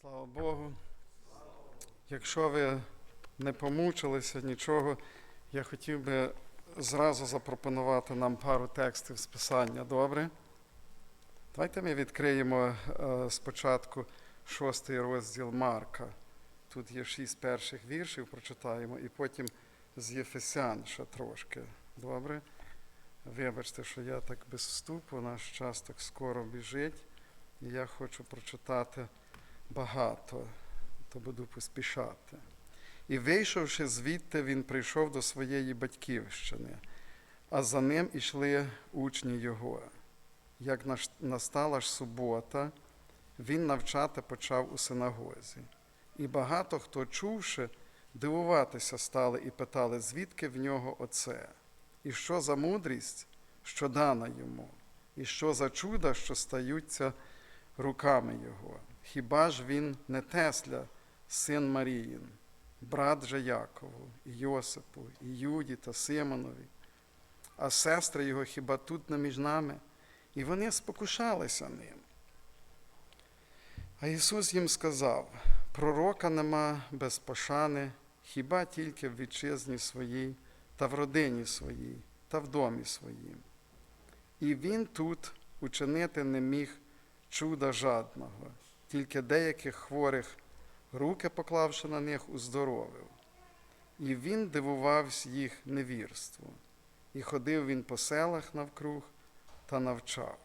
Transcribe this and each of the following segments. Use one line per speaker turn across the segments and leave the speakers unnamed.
Слава Богу. Якщо ви не помучилися нічого, я хотів би зразу запропонувати нам пару текстів з Писання. Добре? Давайте ми відкриємо е, спочатку шостий розділ Марка. Тут є шість перших віршів, прочитаємо, і потім з Єфесян ще трошки. Добре? Вибачте, що я так без вступу, наш час так скоро біжить, і я хочу прочитати багато, то буду поспішати. І вийшовши звідти, він прийшов до своєї батьківщини, а за ним ішли учні його. Як настала ж субота, він навчати почав у синагозі. І багато хто, чувши, дивуватися стали і питали, звідки в нього оце, і що за мудрість, що дана йому, і що за чуда, що стаються руками його. Хіба ж він не Тесля, син Маріїн, брат же Якову, і Йосипу, і Юді та Симонові, а сестри його хіба тут не між нами? І вони спокушалися ним. А Ісус їм сказав: пророка нема без пошани, хіба тільки в вітчизні своїй, та в родині своїй, та в домі своїм. І він тут учинити не міг чуда жадного, тільки деяких хворих, руки поклавши на них, уздоровив. І він дивувався їх невірству, і ходив він по селах навкруг та навчав.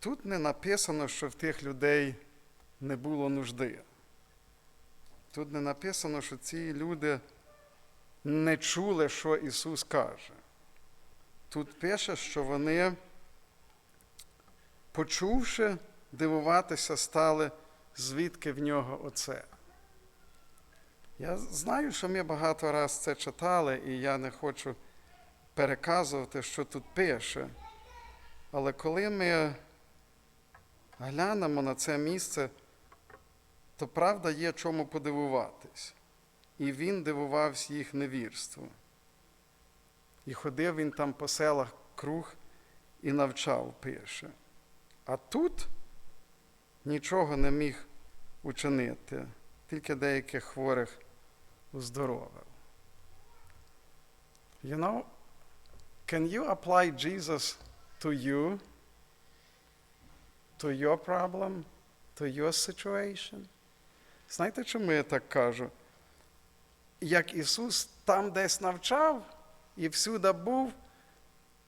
Тут не написано, що в тих людей не було нужди. Тут не написано, що ці люди не чули, що Ісус каже. Тут пише, що вони, почувши, дивуватися стали, звідки в нього оце. Я знаю, що ми багато раз це читали, і я не хочу переказувати, що тут пише. Але коли ми глянемо на це місце, то правда є чому подивуватись. І він дивувався їх невірству. І ходив він там по селах круг і навчав пише. А тут нічого не міг учинити, тільки деяких хворих уздоровив. You know, can you apply Jesus to you, to your problem, to your situation? Знаєте, чому я так кажу? Як Ісус там десь навчав і всюди був,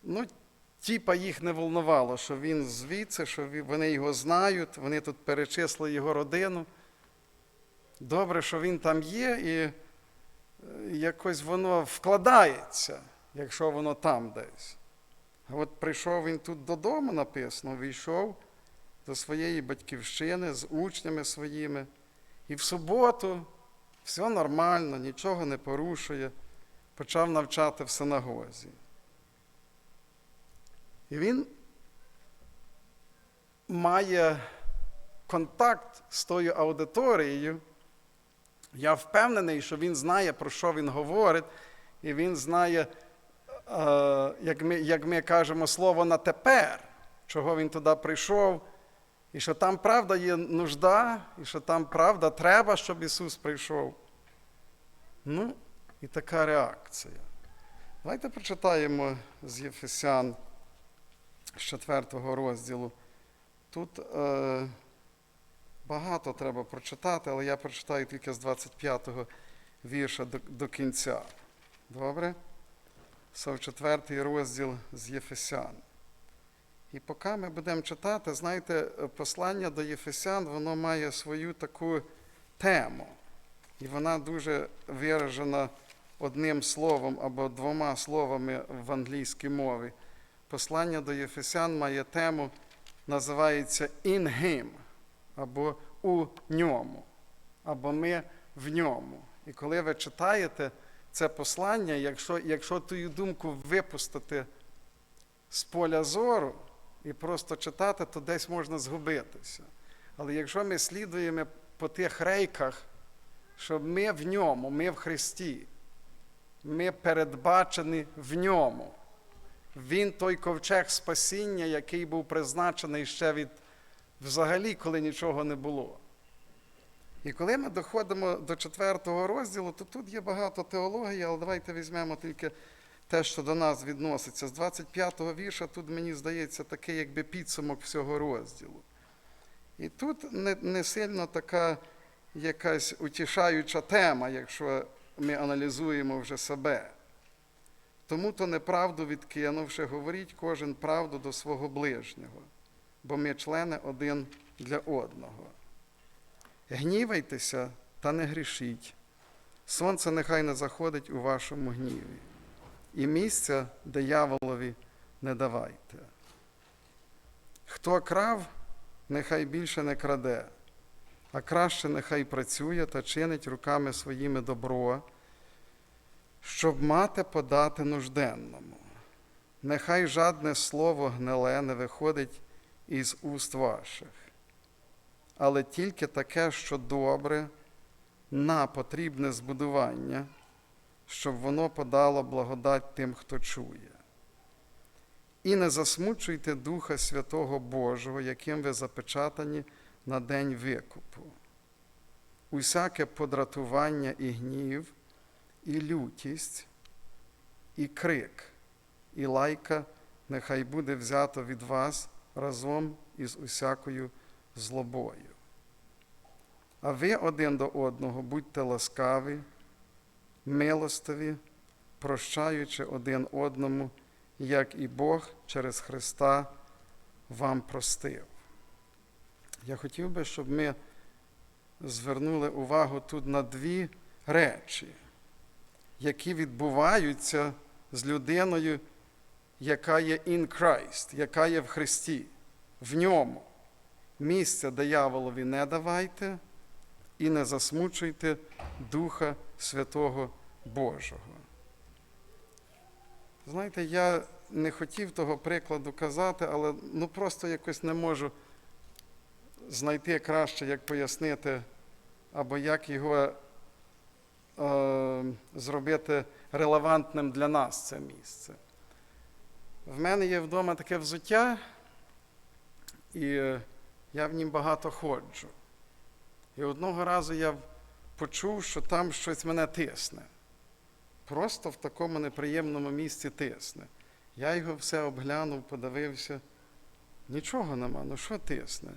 ну, тіпа їх не волнувало, що він звідси, що вони його знають, вони тут перечислили його родину. Добре, що він там є, і е, якось воно вкладається, якщо воно там десь. А от прийшов він тут додому, написано, війшов до своєї батьківщини з учнями своїми. І в суботу все нормально, нічого не порушує, почав навчати в синагозі. І він має контакт з тою аудиторією. Я впевнений, що він знає, про що він говорить, і він знає, е, як ми, як ми кажемо, слово на тепер, чого він туди прийшов, і що там правда є нужда, і що там правда треба, щоб Ісус прийшов. Ну, і така реакція. Давайте прочитаємо з Єфесян з 4 розділу. Тут е, багато треба прочитати, але я прочитаю тільки з 25 вірша до, до кінця. Добре? Це четвертий розділ з Єфесян. І поки ми будемо читати, знаєте, послання до Єфесян, воно має свою таку тему. І вона дуже виражена одним словом або двома словами в англійській мові. Послання до Єфесян має тему, називається in him, або у ньому, або ми в ньому. І коли ви читаєте це послання, якщо, якщо ту думку випустити з поля зору і просто читати, то десь можна згубитися. Але якщо ми слідуємо по тих рейках, що ми в ньому, ми в Христі, ми передбачені в ньому. Він той ковчег спасіння, який був призначений ще від взагалі, коли нічого не було. І коли ми доходимо до четвертого розділу, то тут є багато теології, але давайте візьмемо тільки те, що до нас відноситься. З 25-го вірша тут, мені здається, такий якби підсумок всього розділу. І тут не, не сильно така якась утішаюча тема, якщо ми аналізуємо вже себе. Тому то неправду відкинувши, говоріть кожен правду до свого ближнього, бо ми члени один для одного. Гнівайтеся та не грішіть. Сонце нехай не заходить у вашому гніві, і місця дияволові не давайте. Хто крав, нехай більше не краде, а краще нехай працює та чинить руками своїми добро, щоб мати подати нужденному. Нехай жадне слово гниле не виходить із уст ваших, але тільки таке, що добре, на потрібне збудування, щоб воно подало благодать тим, хто чує. І не засмучуйте Духа Святого Божого, яким ви запечатані на день викупу. Усяке подратування і гнів, і лютість, і крик, і лайка нехай буде взято від вас разом із усякою злобою. А ви один до одного будьте ласкаві, милостиві, прощаючи один одному, як і Бог через Христа вам простив. Я хотів би, щоб ми звернули увагу тут на дві речі, які відбуваються з людиною, яка є in Christ, яка є в Христі. В ньому місця дияволові не давайте і не засмучуйте Духа Святого Божого. Знаєте, я не хотів того прикладу казати, але ну просто якось не можу знайти краще, як пояснити, або як його зробити релевантним для нас це місце. В мене є вдома таке взуття, і я в нім багато ходжу. І одного разу я почув, що там щось мене тисне. Просто в такому неприємному місці тисне. Я його все обглянув, подивився. Нічого нема, ну що тисне?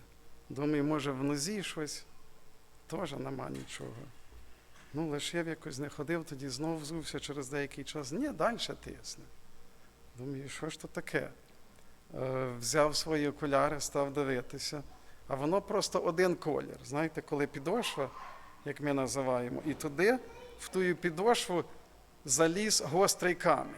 Думаю, може, в нозі щось, теж нема нічого. Ну, лишив якось не ходив, тоді знов взувся через деякий час. Ні, далі тисне. Думаю, що ж то таке? Е, взяв свої окуляри, став дивитися, а воно просто один колір. Знаєте, коли підошва, як ми називаємо, і туди, в ту підошву, заліз гострий камінь.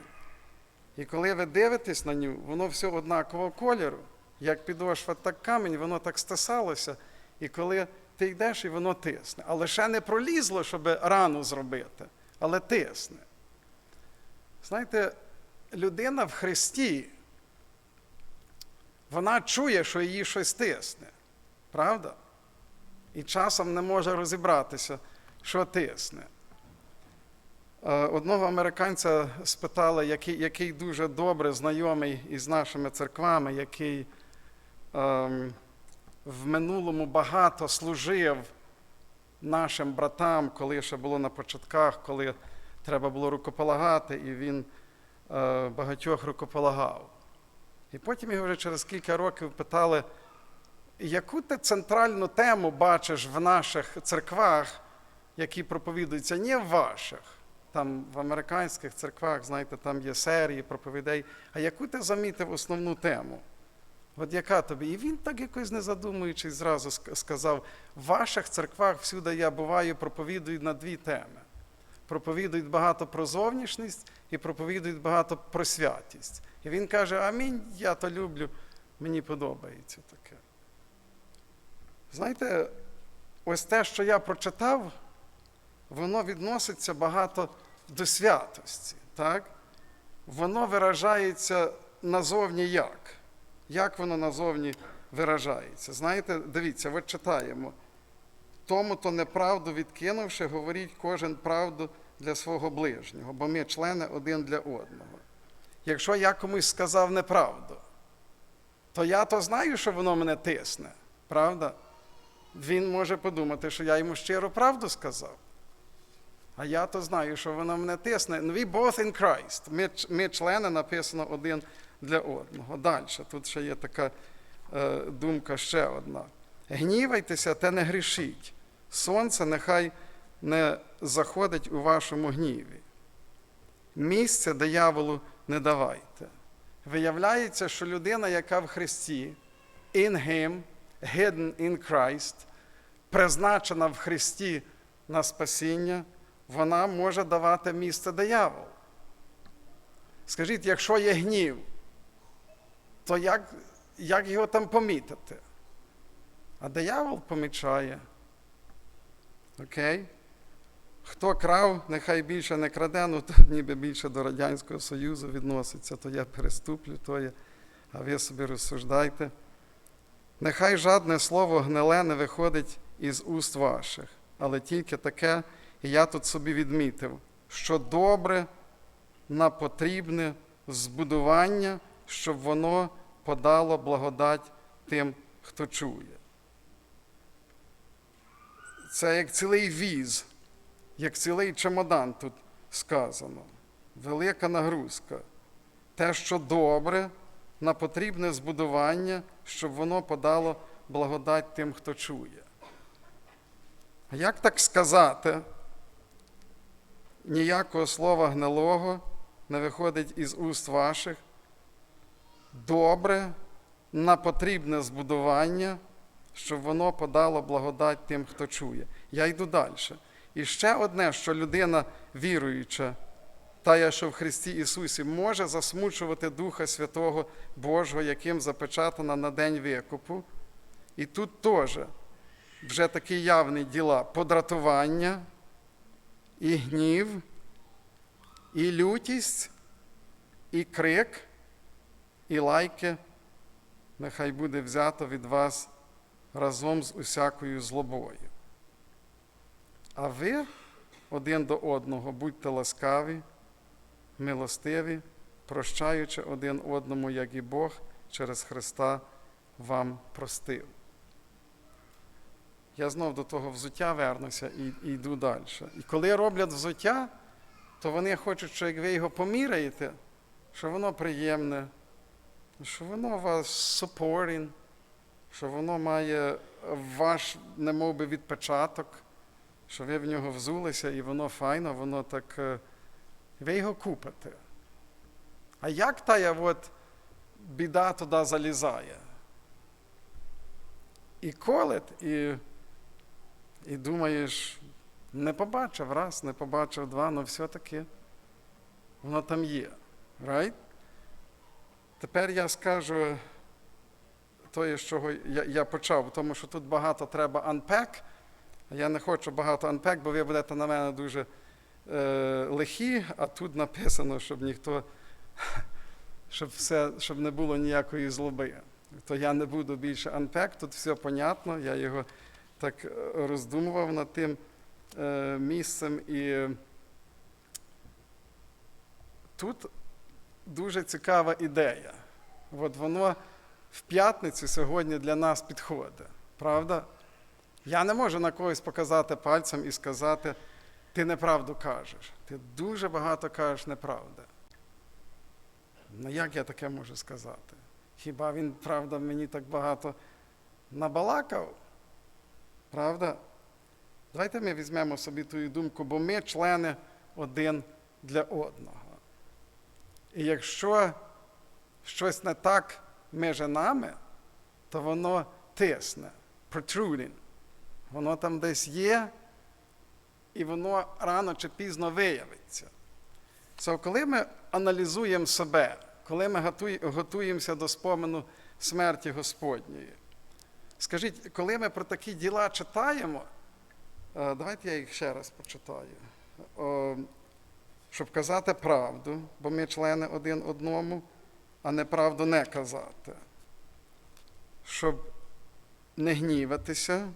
І коли ви дивитесь на нього, воно все однакового кольору, як підошва, так камінь, воно так стисалося. І коли ти йдеш, і воно тисне. Але ще не пролізло, щоб рану зробити, але тисне. Знаєте, людина в Христі, вона чує, що її щось тисне. Правда? І часом не може розібратися, що тисне. Е, Одного американця спитали, який який дуже добре знайомий із нашими церквами, який ем, в минулому багато служив нашим братам, коли ще було на початках, коли треба було рукополагати, і він е, багатьох рукополагав. І потім його вже через кілька років питали, яку ти центральну тему бачиш в наших церквах, які проповідуються, не в ваших. Там в американських церквах, знаєте, там є серії проповідей. А яку ти замітив основну тему? От яка тобі? І він так якось не задумуючись, зразу сказав: в ваших церквах всюди я буваю, проповідують на дві теми. Проповідують багато про зовнішність і проповідують багато про святість. І він каже: Амінь, я то люблю, мені подобається таке. Знаєте, ось те, що я прочитав, воно відноситься багато до святості. Так? Воно виражається назовні як? Як воно назовні виражається? Знаєте, дивіться, от читаємо. Тому то неправду відкинувши, говоріть кожен правду для свого ближнього, бо ми члени один для одного. Якщо я комусь сказав неправду, то я то знаю, що воно мене тисне, Правда? Він може подумати, що я йому щиро правду сказав. А я то знаю, що воно мене тисне. Ну, We both in Christ. Ми, ми члени написано один для одного. Далі. Тут ще є така е, думка ще одна. Гнівайтеся та не грішіть. Сонце нехай не заходить у вашому гніві. Місця дияволу не давайте. Виявляється, що людина, яка в Христі, in Him, hidden in Christ, призначена в Христі на спасіння, вона може давати місце дияволу. Скажіть, якщо є гнів, то як, як його там помітити? А диявол помічає. Окей? Хто крав, нехай більше не краде, ну то ніби більше до Радянського Союзу відноситься, то я переступлю, то є, а ви собі розсуждайте. Нехай жадне слово гниле не виходить із уст ваших, але тільки таке, я тут собі відмітив, що добре на потрібне збудування, щоб воно подало благодать тим, хто чує. Це як цілий віз, як цілий чемодан тут сказано. Велика нагрузка. Те, що добре, на потрібне збудування, щоб воно подало благодать тим, хто чує. А як так сказати? Ніякого слова гнилого не виходить із уст ваших. Добре на потрібне збудування, щоб воно подало благодать тим, хто чує. Я йду далі. І ще одне, що людина віруюча, та, що в Христі Ісусі може засмучувати Духа Святого Божого, яким запечатана на день викупу. І тут теж вже такі явні діла подратування, і гнів, і лютість, і крик, і лайки. Нехай буде взято від вас разом з усякою злобою. А ви один до одного будьте ласкаві, милостиві, прощаючи один одному, як і Бог через Христа вам простив. Я знов до того взуття вернуся і, і йду далі. І коли роблять взуття, то вони хочуть, що як ви його поміряєте, що воно приємне, що воно вас supporting, що воно має ваш, немов би, відпечаток, що ви в нього взулися, і воно файно, воно так. е, Ви його купите. А як тая от біда туди залізає? І колить, і, і думаєш, не побачив раз, не побачив два, але все-таки воно там є. Right? Тепер я скажу те, з чого я, я почав, тому що тут багато треба unpack. Я не хочу багато unpack, бо ви будете на мене дуже е, лихі, а тут написано, щоб ніхто, щоб, все, щоб не було ніякої злоби. То я не буду більше unpack, тут все понятно, я його так е, роздумував над тим е, місцем. І тут дуже цікава ідея. От воно в п'ятницю сьогодні для нас підходить. Правда? Я не можу на когось показати пальцем і сказати, ти неправду кажеш. Ти дуже багато кажеш неправди. Ну як я таке можу сказати? Хіба він, правда, мені так багато набалакав? Правда? Давайте ми візьмемо собі ту думку, бо ми члени один для одного. І якщо щось не так між нами, то воно тисне, protruding. Воно там десь є, і воно рано чи пізно виявиться. So, коли ми аналізуємо себе, коли ми готуємося до спомену смерті Господньої, скажіть, коли ми про такі діла читаємо, е, давайте я їх ще раз почитаю. Щоб казати правду, бо ми члени один одному, а неправду не казати. Щоб не гніватися,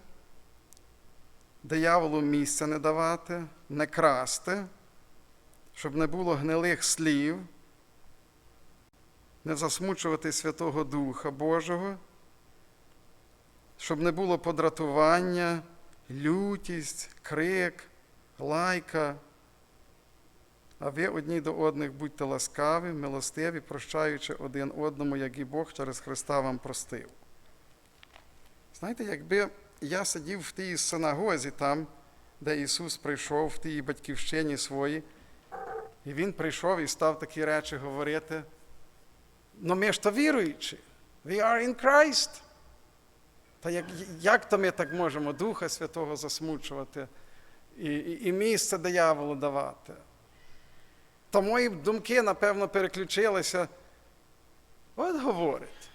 дияволу місця не давати, не красти, щоб не було гнилих слів, не засмучувати Святого Духа Божого, щоб не було подратування, лютість, крик, лайка. А ви одні до одних будьте ласкаві, милостиві, прощаючи один одному, як і Бог через Христа вам простив. Знаєте, якби я сидів в тій синагозі там, де Ісус прийшов, в тій батьківщині своїй, і Він прийшов і став такі речі говорити. Ну ми ж то віруючі. We are in Christ. Та як, як то ми так можемо Духа Святого засмучувати і, і, і місце дияволу давати? То мої думки, напевно, переключилися. От говорить.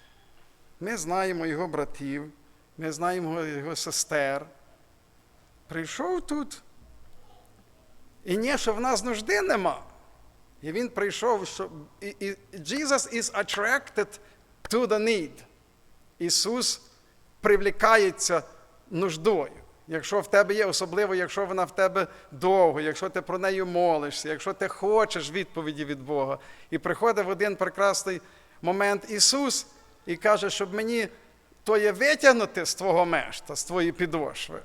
Ми знаємо його братів, ми знаємо його сестер. Прийшов тут. І ні, що в нас нужди нема. І він прийшов, що Jesus is attracted to the need. Ісус привлікається нуждою. Якщо в тебе є, особливо, якщо вона в тебе довго, якщо ти про неї молишся, якщо ти хочеш відповіді від Бога. І приходить в один прекрасний момент Ісус і каже, щоб мені то є витягнути з твого мешта, з твоєї підошви,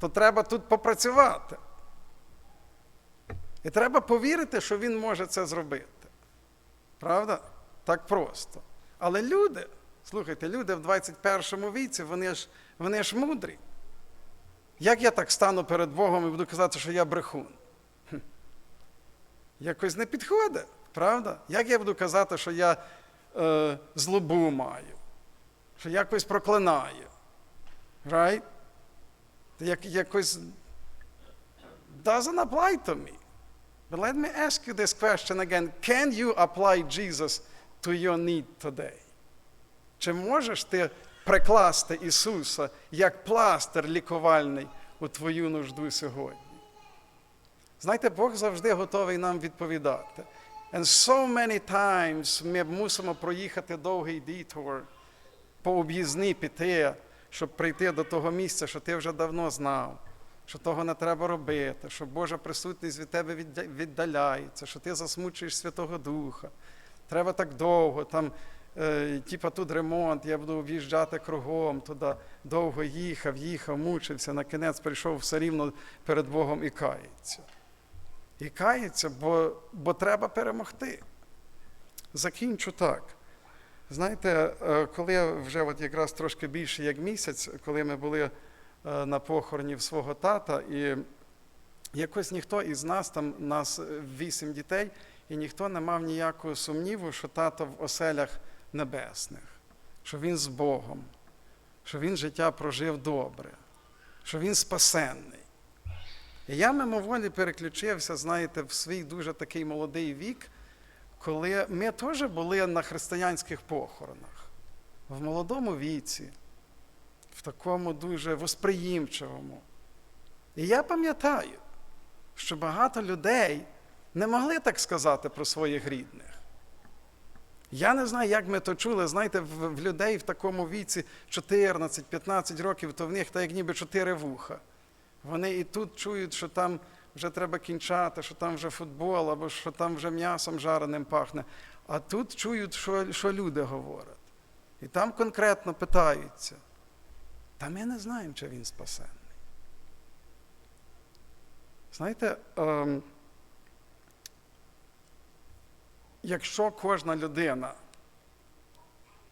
то треба тут попрацювати. І треба повірити, що Він може це зробити. Правда? Так просто. Але люди, слухайте, люди в 21 віці, вони ж, вони ж мудрі. Як я так стану перед Богом і буду казати, що я брехун? Якось не підходить, правда? Як я буду казати, що я е, злобу маю, що якось проклинаю? Right? Як, якось doesn't apply to me. But let me ask you this question again. Can you apply Jesus to your need today? Чи можеш ти прикласти Ісуса як пластир лікувальний у твою нужду сьогодні? Знаєте, Бог завжди готовий нам відповідати. And so many times ми мусимо проїхати довгий дітур, по об'їзні піти, щоб прийти до того місця, що ти вже давно знав, що того не треба робити, що Божа присутність від тебе віддаляється, що ти засмучуєш Святого Духа. Треба так довго, там, типа тут ремонт, я буду об'їжджати кругом туди, довго їхав, їхав, мучився, на кінець прийшов все рівно перед Богом і кається. І кається, бо, бо треба перемогти. Закінчу так. Знаєте, е, коли я вже от якраз трошки більше як місяць, коли ми були е, на похороні в свого тата, і якось ніхто із нас, там нас е, вісім дітей, і ніхто не мав ніякого сумніву, що тато в оселях небесних, що він з Богом, що він життя прожив добре, що він спасенний. І я мимоволі переключився, знаєте, в свій дуже такий молодий вік, коли ми теж були на християнських похоронах, в молодому віці, в такому дуже восприємчивому. І я пам'ятаю, що багато людей не могли так сказати про своїх рідних. Я не знаю, як ми то чули. Знаєте, в, в людей в такому віці 14-15 років, то в них так як ніби чотири вуха. Вони і тут чують, що там вже треба кінчати, що там вже футбол, або що там вже м'ясом жареним пахне. А тут чують, що, що люди говорять. І там конкретно питаються. Та ми не знаємо, чи він спасенний. Знаєте, ем, якщо кожна людина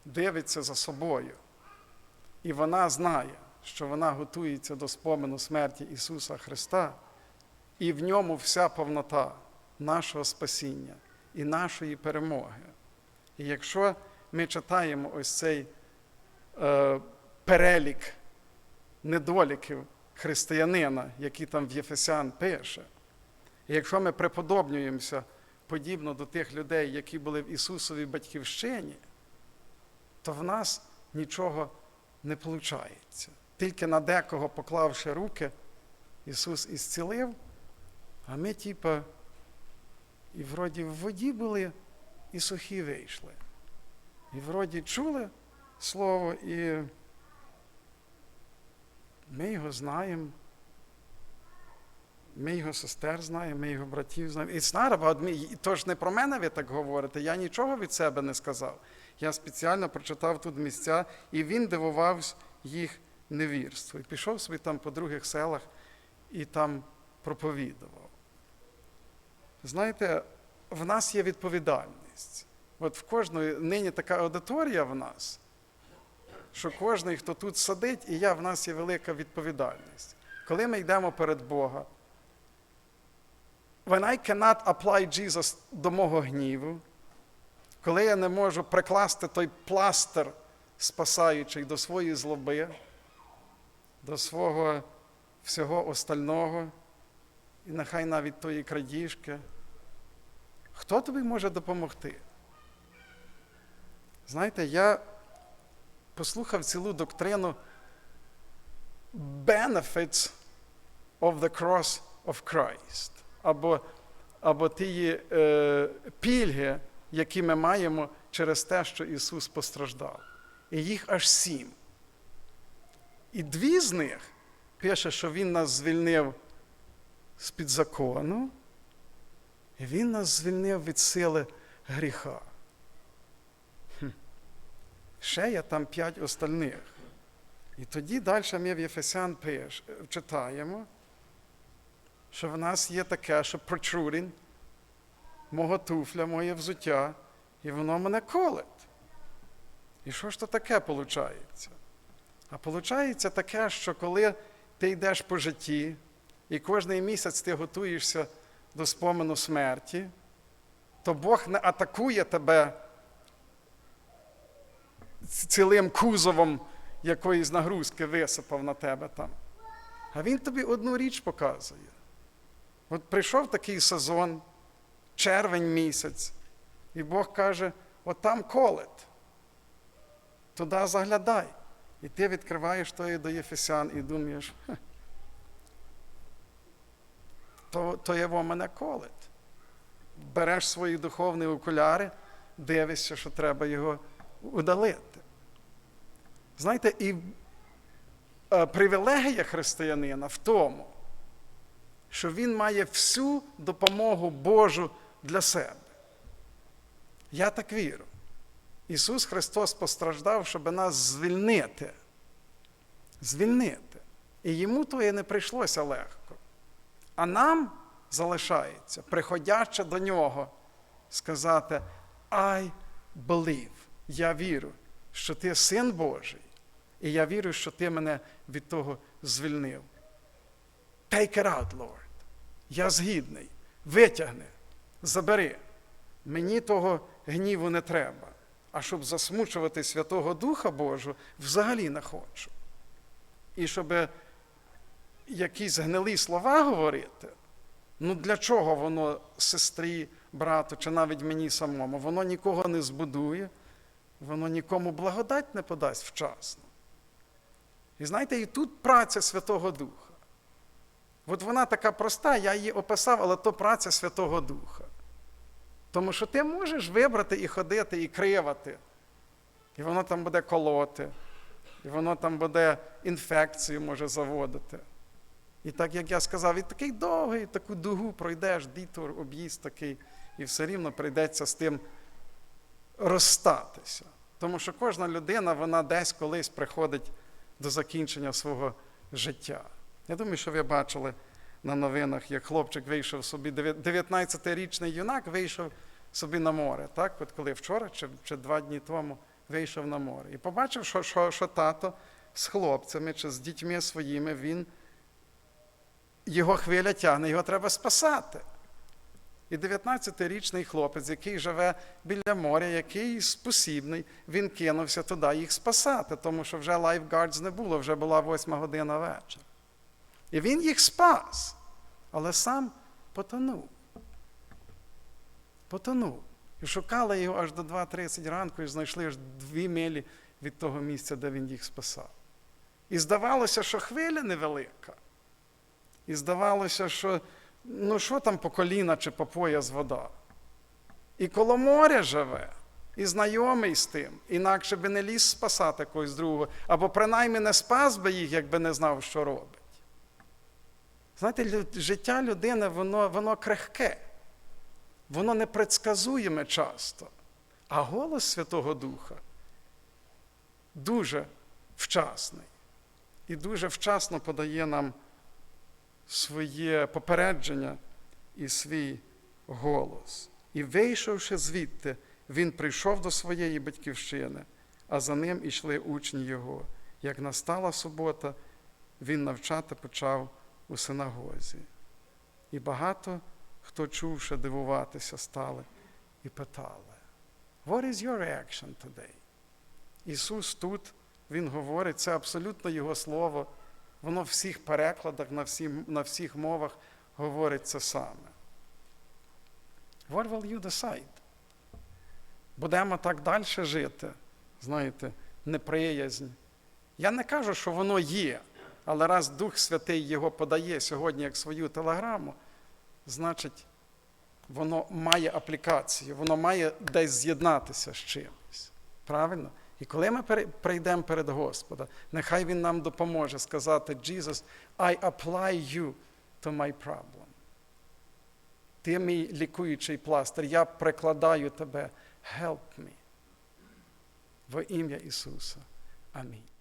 дивиться за собою, і вона знає, що вона готується до спомену смерті Ісуса Христа, і в ньому вся повнота нашого спасіння і нашої перемоги. І якщо ми читаємо ось цей е, перелік недоліків християнина, який там в Єфесян пише, і якщо ми приподобнюємося подібно до тих людей, які були в Ісусовій батьківщині, то в нас нічого не виходить. Тільки на декого, поклавши руки, Ісус ісцілив, а ми, типа, і вроді в воді були, і сухі вийшли. І вроді чули слово, і ми його знаємо. Ми його сестер знаємо, ми його братів знаємо. It's not about me. Тож не про мене ви так говорите. Я нічого від себе не сказав. Я спеціально прочитав тут місця, і він дивувався, їх невірство. І пішов собі там по других селах і там проповідував. Знаєте, в нас є відповідальність. От в кожної нині така аудиторія в нас, що кожен, хто тут сидить, і я, в нас є велика відповідальність. Коли ми йдемо перед Бога, when I cannot apply Jesus до мого гніву, коли я не можу прикласти той пластир, спасаючий до своєї злоби, до свого всього остального, і нехай навіть тої крадіжки, хто тобі може допомогти? Знаєте, я послухав цілу доктрину benefits of the cross of Christ, або, або ті е, пільги, які ми маємо через те, що Ісус постраждав. І їх аж сім. І дві з них пише, що Він нас звільнив з-під закону, і Він нас звільнив від сили гріха. Ще є там п'ять остальних. І тоді далі ми в Єфесян читаємо, що в нас є таке, що protruding, мого туфля, моє взуття, і воно мене колить. І що ж то таке виходить? А виходить таке, що коли ти йдеш по житті, і кожний місяць ти готуєшся до спомену смерті, то Бог не атакує тебе цілим кузовом якоїсь нагрузки висипав на тебе там. А він тобі одну річ показує. От прийшов такий сезон, червень місяць, і Бог каже: от там колет, туди заглядай. І ти відкриваєш тої до Єфесян і думаєш, «Хе, то, то його мене колет. Береш свої духовні окуляри, дивишся, що треба його удалити. Знаєте, і е, привілегія християнина в тому, що він має всю допомогу Божу для себе. Я так вірю. Ісус Христос постраждав, щоб нас звільнити. Звільнити. І йому то і не прийшлося легко. А нам залишається, приходячи до нього, сказати: I believe, я вірю, що ти син Божий, і я вірю, що ти мене від того звільнив. Take it out, Lord. Я згідний. Витягни, забери. Мені того гніву не треба. А щоб засмучувати Святого Духа Божого, взагалі не хочу. І щоб якісь гнилі слова говорити, ну для чого воно сестрі, брату, чи навіть мені самому? Воно нікого не збудує, воно нікому благодать не подасть вчасно. І знаєте, і тут праця Святого Духа. От вона така проста, я її описав, але то праця Святого Духа. Тому що ти можеш вибрати і ходити, і кривати. І воно там буде колоти, і воно там буде інфекцію може заводити. І так, як я сказав, і такий довгий, таку дугу пройдеш, дітур, об'їзд такий, і все рівно прийдеться з тим розстатися. Тому що кожна людина, вона десь колись приходить до закінчення свого життя. Я думаю, що ви бачили на новинах, як хлопчик вийшов собі, 19-річний юнак вийшов собі на море, так? От коли вчора чи, чи два дні тому вийшов на море. І побачив, що, що, що тато з хлопцями чи з дітьми своїми, він його хвиля тягне, його треба спасати. І 19-річний хлопець, який живе біля моря, який спосібний, він кинувся туди їх спасати, тому що вже лайфгардс не було, вже була восьма година вечора. І він їх спас, але сам потонув. Потонув. І шукали його аж до 2.30 ранку і знайшли аж дві милі від того місця, де він їх спасав. І здавалося, що хвиля невелика. І здавалося, що ну що там по коліна чи по пояс вода. І коло моря живе, і знайомий з тим, інакше би не ліз спасати когось другого, або принаймні не спас би їх, якби не знав, що робить. Знаєте, життя людини, воно, воно крихке, воно непредсказуєме часто. А голос Святого Духа дуже вчасний. І дуже вчасно подає нам своє попередження і свій голос. І вийшовши звідти, він прийшов до своєї батьківщини, а за ним ішли учні його. Як настала субота, він навчати почав у синагозі. І багато хто чувши дивуватися стали і питали: What is your reaction today? Ісус тут, Він говорить, це абсолютно Його слово. Воно в всіх перекладах, на, всі, на всіх мовах говорить це саме. What will you decide? Будемо так далі жити, знаєте, неприязнь. Я не кажу, що воно є, але раз Дух Святий його подає сьогодні як свою телеграму, значить, воно має аплікацію, воно має десь з'єднатися з чимось. Правильно? І коли ми прийдемо перед Господа, нехай Він нам допоможе сказати, Jesus, I apply you to my problem. Ти мій лікуючий пластир, я прикладаю тебе. Help me. Во ім'я Ісуса. Амінь.